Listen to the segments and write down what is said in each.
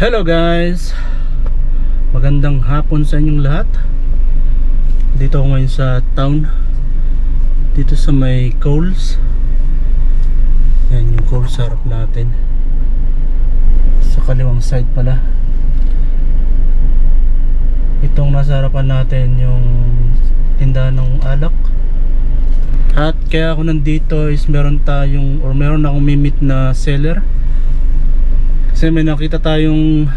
Hello guys. Magandang hapon sa inyong lahat. Dito ako ngayon sa town. Dito sa may Coles. Yan yung Coles harap natin. Sa kaliwang side pala. Itong nasa harapan natin yung tindahan ng alak. At kaya ako nandito is meron tayong or meron akong mimit na seller kasi may nakita tayong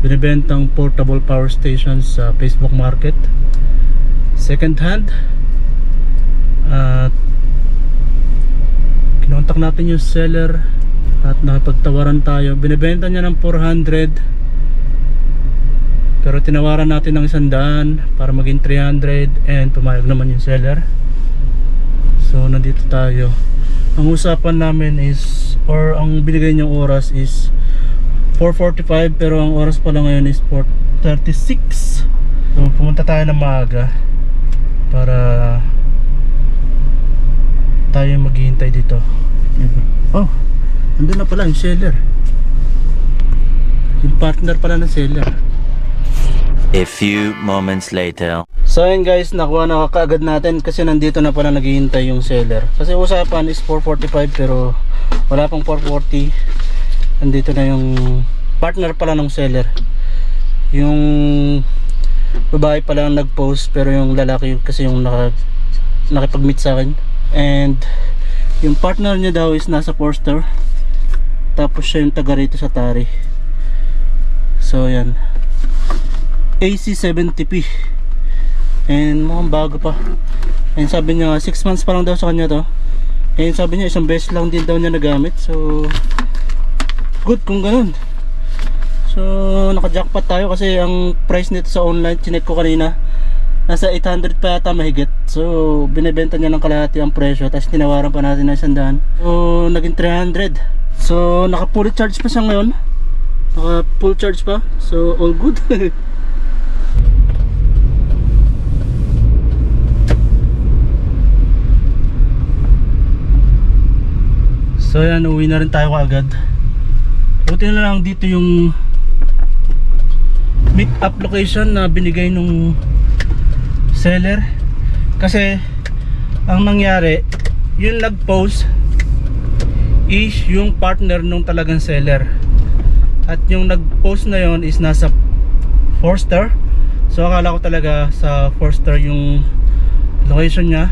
binibentang portable power station sa Facebook Market. Second hand. At kinontak natin yung seller at nakipagtawaran tayo. Binibenta niya ng 400 pero tinawaran natin ng 100 para maging 300 and pumayag naman yung seller. So nandito tayo. Ang usapan namin is or ang binigay niyang oras is 4.45 pero ang oras pala ngayon is 4.36 so pumunta tayo ng maaga para tayo maghihintay dito oh andun na pala yung seller yung partner pala ng seller A few moments later. So ayun guys, nakuha na kaagad natin kasi nandito na pala naghihintay yung seller. Kasi usapan is 4.45 pero wala pang 4.40. Nandito na yung partner pala ng seller. Yung babae pala ang nag-post pero yung lalaki kasi yung naka, nakipag-meet sa akin. And yung partner niya daw is nasa Forster. Tapos siya yung taga rito sa Tari. So yan. AC70P and mukhang bago pa and sabi niya 6 months pa lang daw sa kanya to and sabi niya isang beses lang din daw niya nagamit so good kung ganun. So naka jackpot tayo kasi ang price nito sa online chinek ko kanina nasa 800 pa yata mahigit. So binibenta niya ng kalahati ang presyo tapos tinawaran pa natin ng isandaan so naging 300 so naka fully charge pa siya ngayon. Naka full charge pa. So all good. So yan, uwi na rin tayo agad. Buti na lang dito yung meet up location na binigay nung seller. Kasi ang nangyari, yung nag-post is yung partner nung talagang seller. At yung nag-post na yon is nasa Forster. So akala ko talaga sa Forster yung location niya.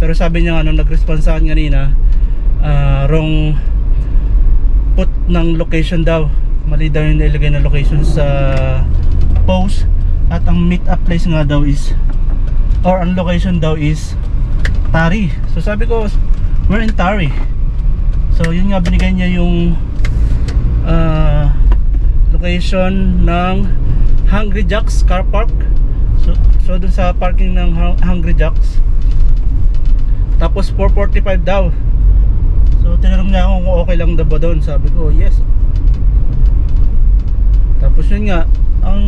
Pero sabi niya nga nung nag-response sa akin kanina, ah, wrong put ng location daw. Mali daw yung nilagay na location sa post. At ang meet up place nga daw is or ang location daw is Tari. So sabi ko we're in Tari. So yun nga binigay niya yung ah, location ng Hungry Jacks car park. So, so dun sa parking ng Hung- Hungry Jacks. Tapos 445 daw So tinanong niya ako kung okay lang daw ba doon. Sabi ko, yes. Tapos yun nga, ang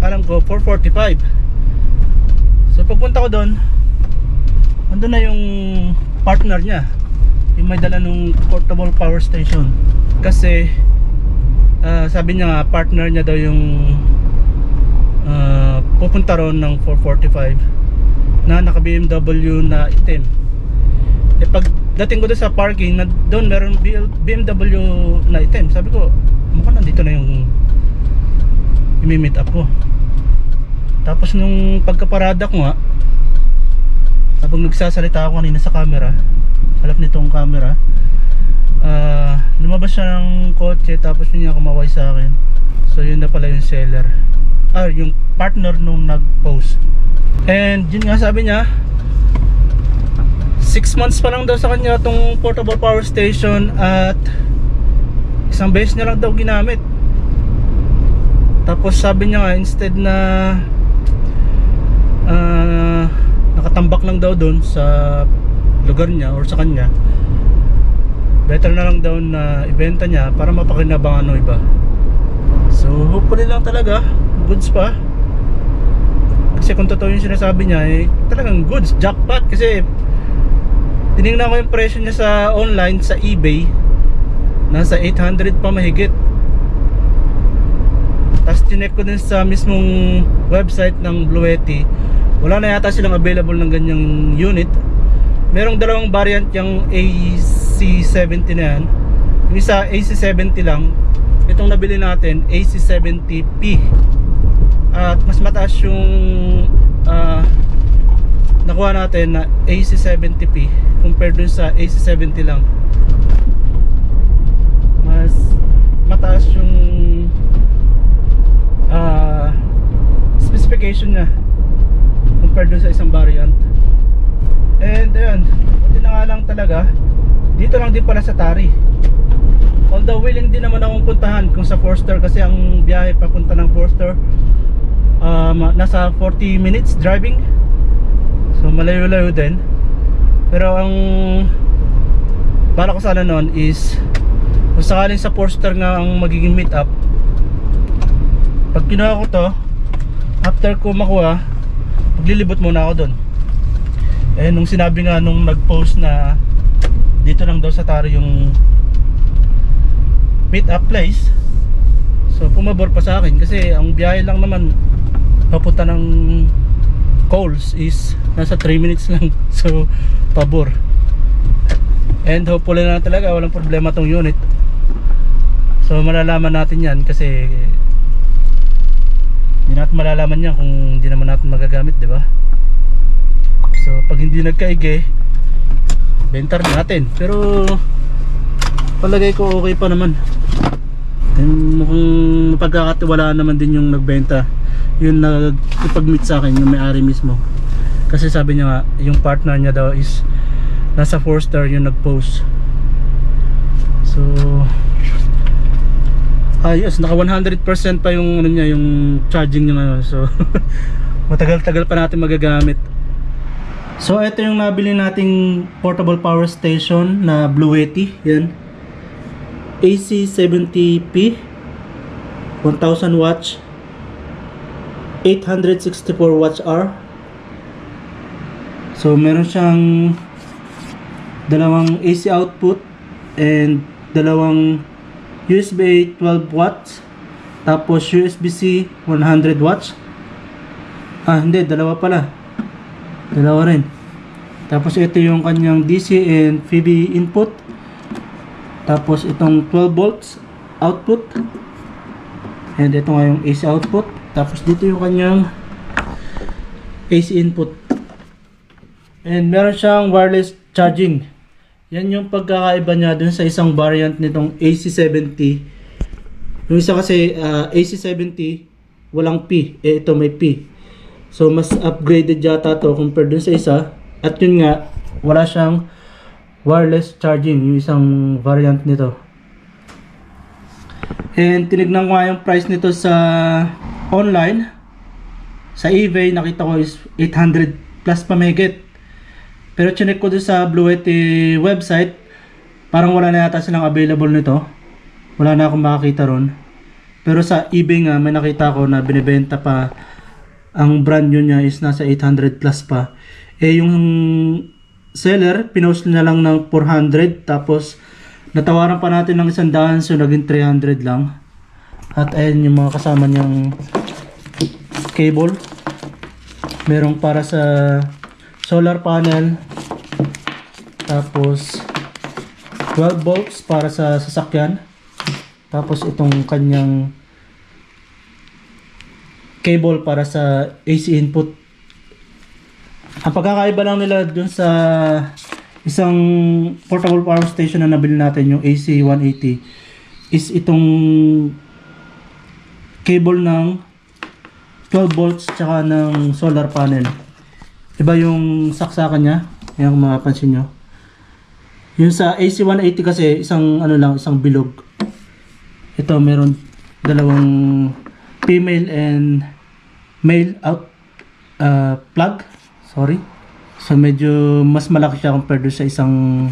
alam ko 445. So pagpunta ko doon, andun na yung partner niya. Yung may dala nung portable power station. Kasi ah, sabi niya nga partner niya daw yung ah, pupunta ron ng 445 na naka BMW na itim. Eh pag dating ko doon sa parking, na doon meron BMW na item. Sabi ko, mukhang nandito na yung imi-meet up ko. Tapos nung pagkaparada ko nga, habang nagsasalita ako kanina sa camera, halap nitong camera, ah lumabas siya ng kotse tapos yun niya kumaway sa akin. So yun na pala yung seller. Ah, yung partner nung nag-post. And yun nga sabi niya, 6 months pa lang daw sa kanya tong portable power station at isang beses niya lang daw ginamit. Tapos sabi niya nga instead na ah, nakatambak lang daw doon sa lugar niya or sa kanya better na lang daw na ibenta niya para mapakinabangan ng iba. So hopefully lang talaga goods pa. Kasi kung totoo yung sinasabi niya eh talagang goods jackpot. Kasi tinignan ko yung presyo niya sa online sa eBay nasa 800 pa mahigit chinek ko din sa mismong website ng Bluetti, wala na yata silang available ng ganyang unit. Merong dalawang variant yung AC70 na yan. Yung isa AC70 lang. Itong nabili natin, AC70P. At mas mataas yung ah, nakuha natin na AC70P compared dun sa AC70 lang. Mas mataas yung ah, specification niya compared dun sa isang variant. And ayun, buti na nga lang talaga, dito lang din pala sa Tari. Although willing din naman akong puntahan kung sa Forster kasi ang biyahe papunta ng Forster um, nasa 40 minutes driving. Malayo-layo din. Pero ang bala ko sana noon is kung sakaling sa Forster nga ang magiging meet up pag kinuha ko to after ko makuha maglilibot muna ako doon eh nung sinabi nga nung nag-post na dito lang daw sa Taro yung meet up place so pumabor pa sa akin kasi ang biyahe lang naman papunta ng Coles is nasa 3 minutes lang. So pabor. And hopefully na talaga walang problema tong unit. So malalaman natin yan kasi hindi natin malalaman yan kung hindi naman natin magagamit di ba? So pag hindi nagkaige benta rin natin. Pero palagay ko okay pa naman. And mukhang mapagkakatiwalaan naman din yung nagbenta. Yung nagpag-meet sa akin yung may-ari mismo kasi sabi niya nga yung partner niya daw is nasa 4 star yung nag-post. So ayos naka 100% pa yung ano niya yung charging niya ngayon. So matagal-tagal pa natin magagamit. So ito yung nabili nating portable power station na Bluetti yan. AC70P 1000 watts 864 watts hour so meron siyang dalawang AC output and dalawang USB 12 watts tapos USB-C 100 watts. Ah hindi dalawa pala. Dalawa rin. Tapos ito yung kanyang DC and PV input. Tapos itong 12 volts output. And ito nga yung AC output. Tapos dito yung kanyang AC input and meron siyang wireless charging yan yung pagkakaiba niya dun sa isang variant nitong AC70. Yung isa kasi ah, AC70 walang P, eh ito may P. So mas upgraded yata to compared dun sa isa. At yun nga, wala siyang wireless charging yung isang variant nito. And tinignan ko nga yung price nito sa online. Sa eBay nakita ko is 800 plus pa megit. Pero chinek ko doon sa Bluetti website, parang wala na yata silang available nito. Wala na akong makakita ron. Pero sa eBay nga, may nakita ko na binibenta pa ang brand new niya is nasa 800 plus pa. Eh yung seller, pinost niya lang ng 400 tapos natawaran pa natin ng isang daan so naging 300 lang. At ayan yung mga kasama niyang cable. Merong para sa solar panel. Tapos 12 volts para sa sasakyan. Tapos itong kanyang cable para sa AC input. Ang pagkakaiba lang nila dun sa isang portable power station na nabili natin yung AC 180 is itong cable ng 12 volts tsaka ng solar panel iba yung saksakan niya? Yan kung mapapansin nyo. Yung sa AC180 kasi isang ano lang isang bilog. Ito meron dalawang female and male out uh, plug. Sorry. So medyo mas malaki siya compared sa isang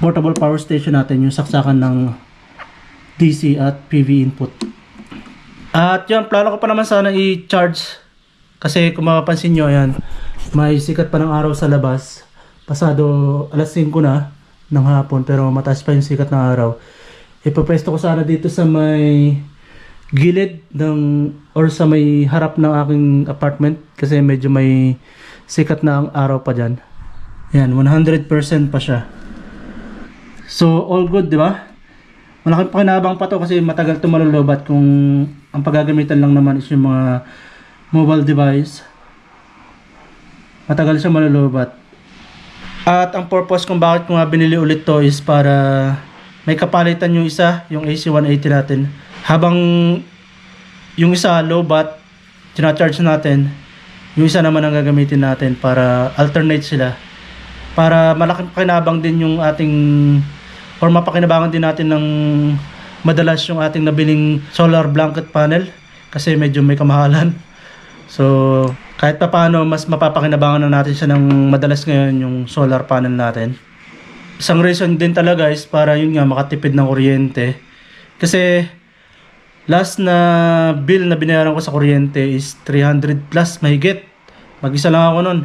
portable power station natin yung saksakan ng DC at PV input. At yun plano ko pa naman sana i-charge kasi kung mapapansin nyo, ayan, may sikat pa ng araw sa labas. Pasado alas 5 na ng hapon pero mataas pa yung sikat ng araw. Ipapwesto ko sana dito sa may gilid ng or sa may harap ng aking apartment kasi medyo may sikat na ang araw pa dyan. Yan, 100% pa siya. So, all good, di ba? Malaking pakinabang pa to kasi matagal ito malulubat kung ang paggagamitan lang naman is yung mga mobile device. Matagal siya malulubat. At ang purpose kung bakit ko nga binili ulit to is para may kapalitan yung isa, yung AC180 natin. Habang yung isa low bat, charge natin, yung isa naman ang gagamitin natin para alternate sila. Para malaking pakinabang din yung ating or mapakinabangan din natin ng madalas yung ating nabiling solar blanket panel kasi medyo may kamahalan. So, kahit pa paano, mas mapapakinabangan na natin siya ng madalas ngayon yung solar panel natin. Isang reason din talaga is para yun nga makatipid ng kuryente. Kasi last na bill na binayaran ko sa kuryente is 300 plus mahigit. Mag-isa lang ako nun.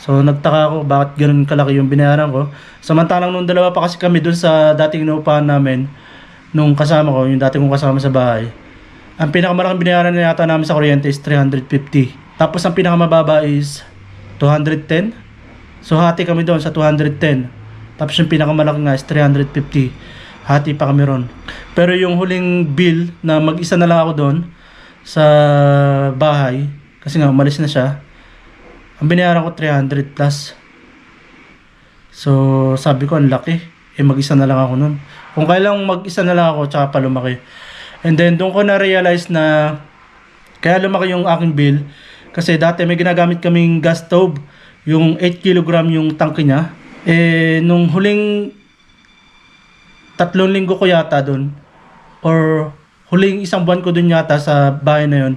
So nagtaka ako bakit ganun kalaki yung binayaran ko. Samantalang nung dalawa pa kasi kami dun sa dating inuupahan namin nung kasama ko, yung dating kong kasama sa bahay. Ang pinakamalaking binayaran na yata namin sa kuryente is 350. Tapos ang pinakamababa is 210. So hati kami doon sa 210. Tapos yung pinakamalaki nga is 350. Hati pa kami ron. Pero yung huling bill na mag-isa na lang ako doon sa bahay, kasi nga umalis na siya, ang binayaran ko 300 plus. So sabi ko ang laki. Eh mag-isa na lang ako noon. Kung kailang mag-isa na lang ako, tsaka pa lumaki. And then doon ko na-realize na kaya lumaki yung aking bill kasi dati may ginagamit kaming gas stove yung 8 kg yung tangke niya. Eh nung huling tatlong linggo ko yata doon or huling isang buwan ko doon yata sa bahay na yun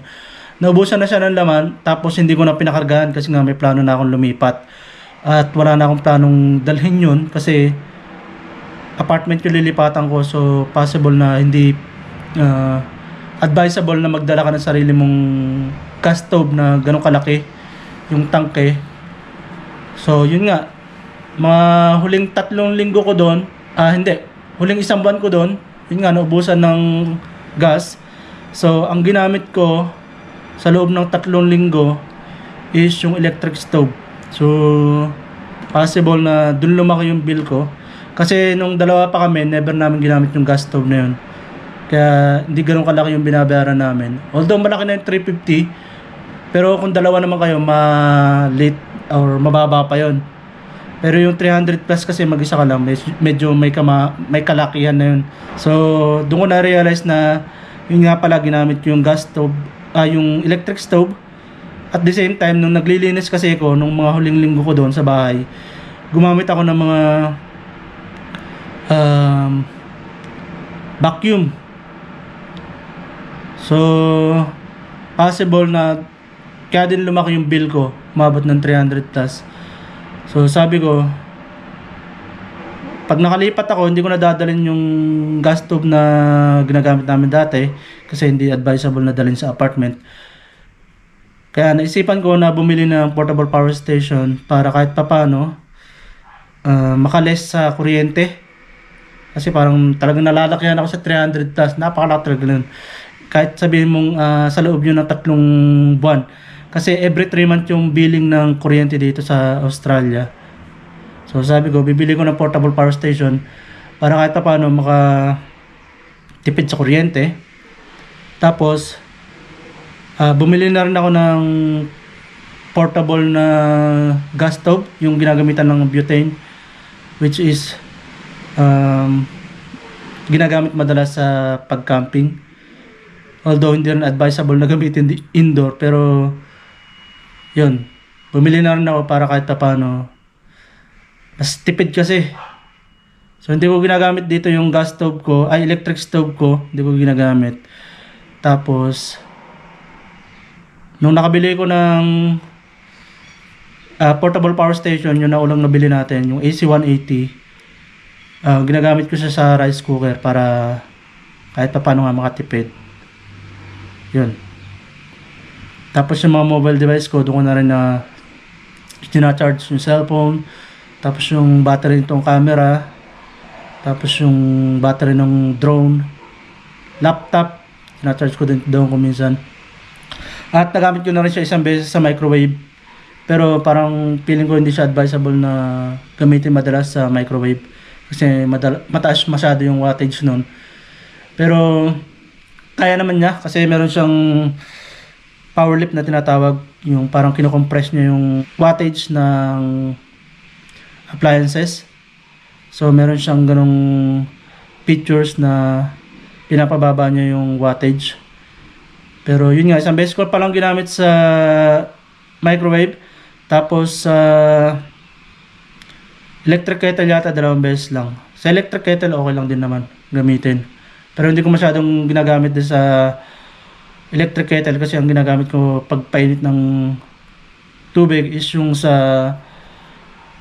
naubusan na siya ng laman tapos hindi ko na pinakargahan kasi nga may plano na akong lumipat. At wala na akong planong dalhin yun kasi apartment yung lilipatan ko so possible na hindi uh, advisable na magdala ka ng sarili mong gas stove na ganong kalaki yung tangke so yun nga. Mga huling tatlong linggo ko doon ah hindi. Huling isang buwan ko doon yun nga naubusan ng gas. So ang ginamit ko sa loob ng tatlong linggo is yung electric stove. So possible na dun lumaki yung bill ko. Kasi nung dalawa pa kami never namin ginamit yung gas stove na yun kaya hindi ganun kalaki yung binabayaran namin. Although malaki na yung 350, pero kung dalawa naman kayo, ma-late or mababa pa yon. Pero yung 300 plus kasi mag-isa ka lang, med- medyo may, kama, may kalakihan na yun. So, doon ko na-realize na yun nga pala ginamit yung gas stove, ah, yung electric stove. At the same time, nung naglilinis kasi ako, nung mga huling linggo ko doon sa bahay, gumamit ako ng mga um, vacuum So, possible na kaya din lumaki yung bill ko, umabot ng 300 plus. So, sabi ko, pag nakalipat ako, hindi ko na dadalhin yung gas stove na ginagamit namin dati kasi hindi advisable na dalhin sa apartment. Kaya naisipan ko na bumili ng portable power station para kahit papano uh, makales sa kuryente. Kasi parang talagang nalalakyan ako sa 300 plus. Napakalaki talaga nun kahit sabihin mong ah, sa loob nyo ng tatlong buwan. Kasi every 3 months yung billing ng kuryente dito sa Australia. So sabi ko, bibili ko ng portable power station para kahit pa paano maka tipid sa kuryente. Tapos, ah, bumili na rin ako ng portable na gas stove, yung ginagamitan ng butane, which is um, ginagamit madalas sa pag-camping. Although hindi rin advisable na gamitin indoor pero yun. Bumili na rin ako para kahit paano mas tipid kasi. So hindi ko ginagamit dito yung gas stove ko, ay electric stove ko, hindi ko ginagamit. Tapos nung nakabili ko ng ah, portable power station, yung naulang nabili natin, yung AC180, ah, ginagamit ko siya sa rice cooker para kahit pa paano nga makatipid. Yun. Tapos yung mga mobile device ko, doon ko na rin na charge yung cellphone, tapos yung battery nitong camera, tapos yung battery ng drone, laptop, Tina-charge ko din doon kung minsan. At nagamit ko na rin siya isang beses sa microwave. Pero parang feeling ko hindi siya advisable na gamitin madalas sa microwave. Kasi madala- mataas masyado yung wattage nun. Pero kaya naman niya kasi meron siyang power lift na tinatawag. Yung parang kinocompress niya yung wattage ng appliances. So meron siyang ganong features na pinapababa niya yung wattage. Pero yun nga, isang beses ko pa lang ginamit sa microwave. Tapos sa electric kettle yata dalawang beses lang. Sa electric kettle okay lang din naman gamitin. Pero hindi ko masyadong ginagamit din sa electric kettle kasi ang ginagamit ko pagpainit ng tubig is yung sa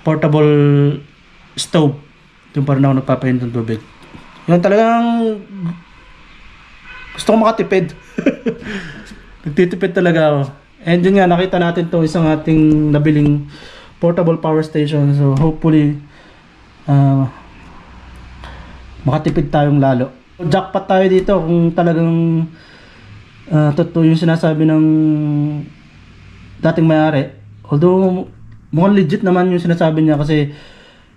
portable stove. Doon pa rin ako nagpapainit ng tubig. Yun talagang gusto ko makatipid. Nagtitipid talaga ako. And yun nga, nakita natin to isang ating nabiling portable power station. So hopefully, uh, makatipid tayong lalo. Jackpot tayo dito kung talagang uh, totoo yung sinasabi ng dating may-ari. Although, mukhang legit naman yung sinasabi niya kasi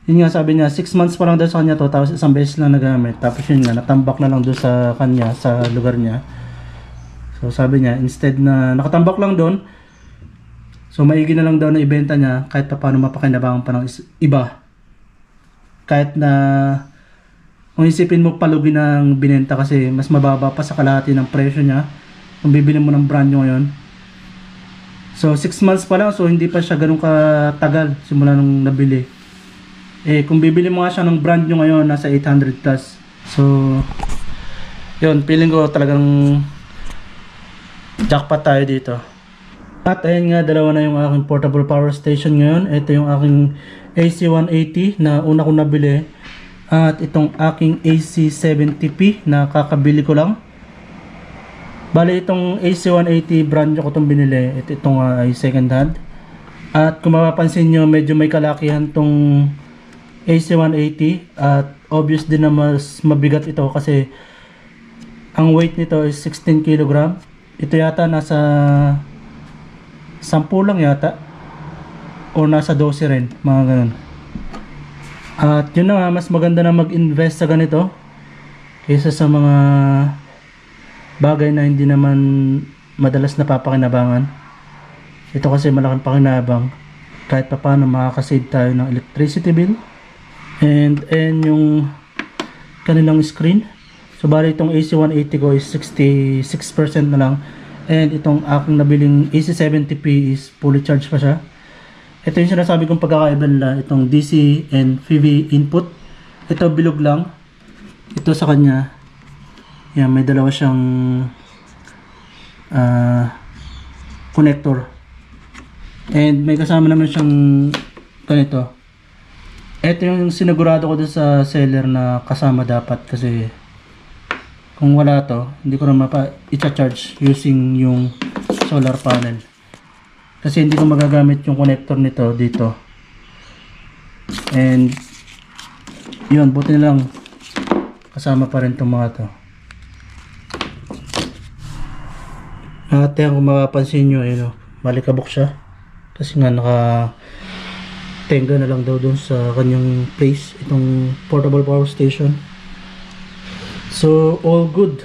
yun nga sabi niya, 6 months pa lang daw sa kanya to, tapos isang beses lang nagamit. Tapos yun nga, natambak na lang doon sa kanya, sa lugar niya. So sabi niya, instead na nakatambak lang doon, so maigi na lang daw na ibenta niya kahit pa paano mapakinabangan pa ng iba. Kahit na kung isipin mo palugi ng binenta kasi mas mababa pa sa kalahati ng presyo niya kung bibili mo ng brand new ngayon. So 6 months pa lang, so hindi pa siya ganun katagal simula nung nabili. Eh, kung bibili mo nga siya ng brand new ngayon, nasa 800 plus. So, yun, feeling ko talagang jackpot tayo dito. At ayun nga, dalawa na yung aking portable power station ngayon. Ito yung aking AC180 na una kong nabili. At itong aking AC70P na kakabili ko lang. Bali itong AC180 brand new ko itong binili. Ito, itong ah, ay second hand. At kung mapapansin nyo, medyo may kalakihan tong AC180 at obvious din na mas mabigat ito kasi ang weight nito is 16 kg. Ito yata nasa 10 lang yata o nasa 12 rin, mga ganun. At yun na nga, mas maganda na mag-invest sa ganito kaysa sa mga bagay na hindi naman madalas napapakinabangan. Ito kasi malaking pakinabang kahit pa paano makakasave tayo ng electricity bill and and yung kanilang screen so bali itong AC180 ko is 66% na lang and itong aking nabiling AC70P is fully charged pa siya ito yung sinasabi kong pagkakaiba nila itong DC and PV input. Ito bilog lang. Ito sa kanya. Yan may dalawa siyang ah connector. And may kasama naman siyang ganito. Ito yung sinigurado ko sa seller na kasama dapat kasi kung wala to, hindi ko na mapa i-charge using yung solar panel. Kasi hindi ko magagamit yung connector nito dito. And yun, buti na lang kasama pa rin itong mga to. At yan, kung mapapansin nyo, yun, oh, malikabok siya. Kasi nga naka tenga na lang daw doon sa kanyang place itong portable power station so all good